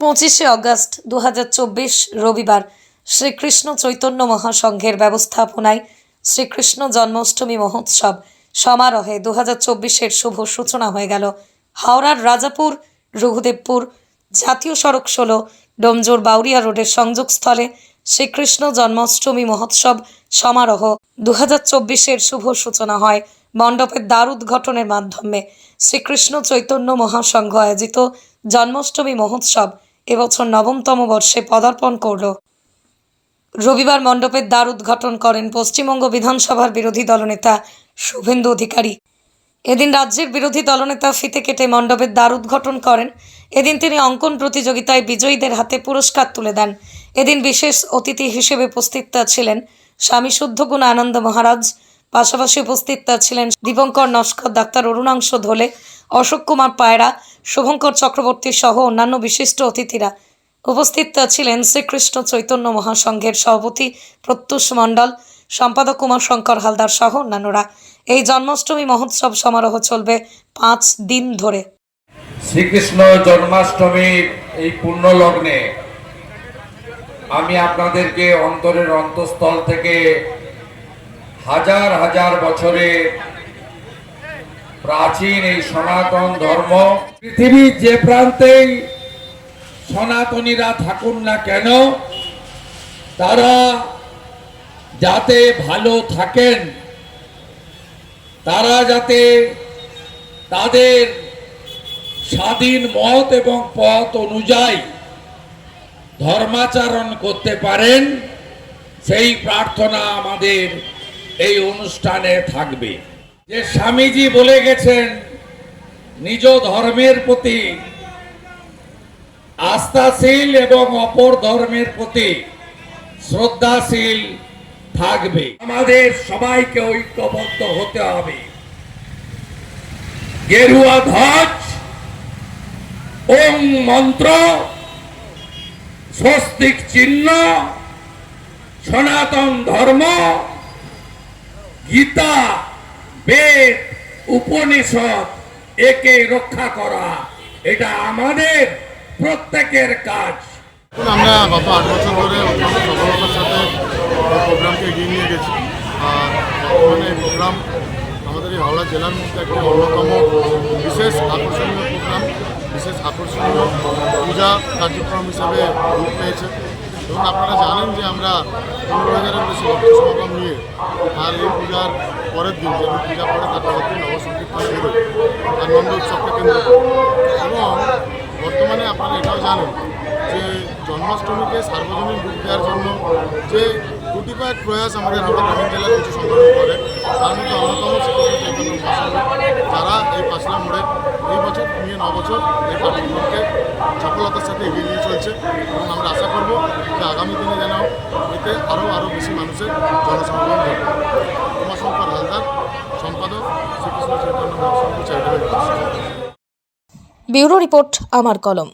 পঁচিশে অগস্ট দু হাজার চব্বিশ রবিবার শ্রীকৃষ্ণ চৈতন্য মহাসংঘের ব্যবস্থাপনায় শ্রীকৃষ্ণ জন্মাষ্টমী মহোৎসব সমারোহে দু হাজার শুভ সূচনা হয়ে গেল। হাওড়ার রাজাপুর, রঘুদেবপুর, জাতীয় সড়ক ষোলো, ডোমজোর বাউরিয়া রোডের সংযোগস্থলে শ্রীকৃষ্ণ জন্মাষ্টমী মহোৎসব সমারোহ দু হাজার শুভ সূচনা হয় মণ্ডপের দ্বার উদ্ঘাটনের মাধ্যমে। শ্রীকৃষ্ণ চৈতন্য মহাসংঘ আয়োজিত জন্মাষ্টমী মহোৎসব এবছর নবমতম বর্ষে পদার্পণ করল। রবিবার মণ্ডপের দ্বার উদ্ঘাটন করেন পশ্চিমবঙ্গ বিধানসভার বিরোধী দলনেতা শুভেন্দু অধিকারী। এদিন রাজ্যের বিরোধী দলনেতা ফিতে কেটে মণ্ডপের দ্বার উদ্ঘাটন করেন। এদিন তিনি অঙ্কন প্রতিযোগিতায় বিজয়ীদের হাতে পুরস্কার তুলে দেন। এদিন বিশেষ অতিথি হিসেবে উপস্থিত ছিলেন স্বামী শুদ্ধগুণ আনন্দ মহারাজ পাশাপাশি উপস্থিত ছিলেন দীপঙ্কর নস্কর, ডাক্তার অরুণাংশ ধোলে, অশোক কুমার পায়রা, শুভঙ্কর চক্রবর্তী সহ অন্যান্য বিশিষ্ট অতিথিরা উপস্থিত ছিলেন শ্রীকৃষ্ণ চৈতন্য মহাসংঘের সভাপতি প্রত্যুষ মণ্ডল, সম্পাদক কুমার শঙ্কর হালদার সহ অন্যান্যরা। এই জন্মাষ্টমী মহোৎসব সমারোহ চলবে পাঁচ দিন ধরে। শ্রীকৃষ্ণ জন্মাষ্টমীর এই পুণ্য লগ্নে আমি আপনাদেরকে অন্তরের অন্তঃস্থল থেকে হাজার হাজার বছরে প্রাচীন এই সনাতন ধর্ম। পৃথিবীর যে প্রান্তেই সনাতনীরা থাকুন না কেন, তারা যাতে ভালো থাকেন, তারা যাতে তাদের স্বাধীন মত এবং পথ অনুযায়ী ধর্মাচরণ করতে পারেন, সেই প্রার্থনা আমাদের এই অনুষ্ঠানে থাকবে। যে স্বামীজি বলে গেছেন, নিজ ধর্মের প্রতি আস্থাশীল এবং অপর ধর্মের প্রতি শ্রদ্ধাশীল থাকবে। আমাদের সবাইকে ঐক্যবদ্ধ হতে হবে। গেরুয়া ধ্বজ ওং মন্ত্র, স্বস্তিক চিহ্ন, সনাতন ধর্ম গীতা, বেদ, উপনিষদ, একে রক্ষা করা, এটা আমাদের প্রত্যেকের কাজ। আমরা গত আট বছর ধরে সফলতার সাথে প্রোগ্রামকে এগিয়ে নিয়ে গেছি। আর বর্তমানে এই প্রোগ্রাম আমাদের এই হাওড়া জেলার মধ্যে একটি অন্যতম বিশেষ আকর্ষণীয় প্রোগ্রাম, বিশেষ আকর্ষণীয় পূজা কার্যক্রম হিসাবে রূপ পেয়েছে। এবং আপনারা জানেন যে আমরা পনেরো হাজারের বেশি ভক্ত সমাগম নিয়ে আর এই পূজার পরের দিন, যেদিন পূজা পড়ে, তার পরের দিন নবসংকীর্তন বেরোয় আনন্দ উৎসবকে কেন্দ্র করে। এবং বর্তমানে আপনারা এটাও জানেন যে জন্মাষ্টমীকে সার্বজনীন রূপ দেওয়ার জন্য যে দুটি কয়েক প্রয়াস আমাদের হাওড়া গ্রামীণ জেলার কিছু সংগঠন করে, তার মধ্যে অন্যতম যারা এই পাঁচলা মোড়ে এই বছর নিয়ে ন বছর এই কার্যক্রমকে সফলতার সাথে এগিয়ে নিয়ে চলছে। এবং আমরা আশা করব যে আগামী দিনে যেন এতে আরও আরও বেশি মানুষের জনসমাগম ঘটে উমাশঙ্কর হালদার, সম্পাদক, Srikrishna Chaitanya Mahasangha charitable bureau report, আমার কলম।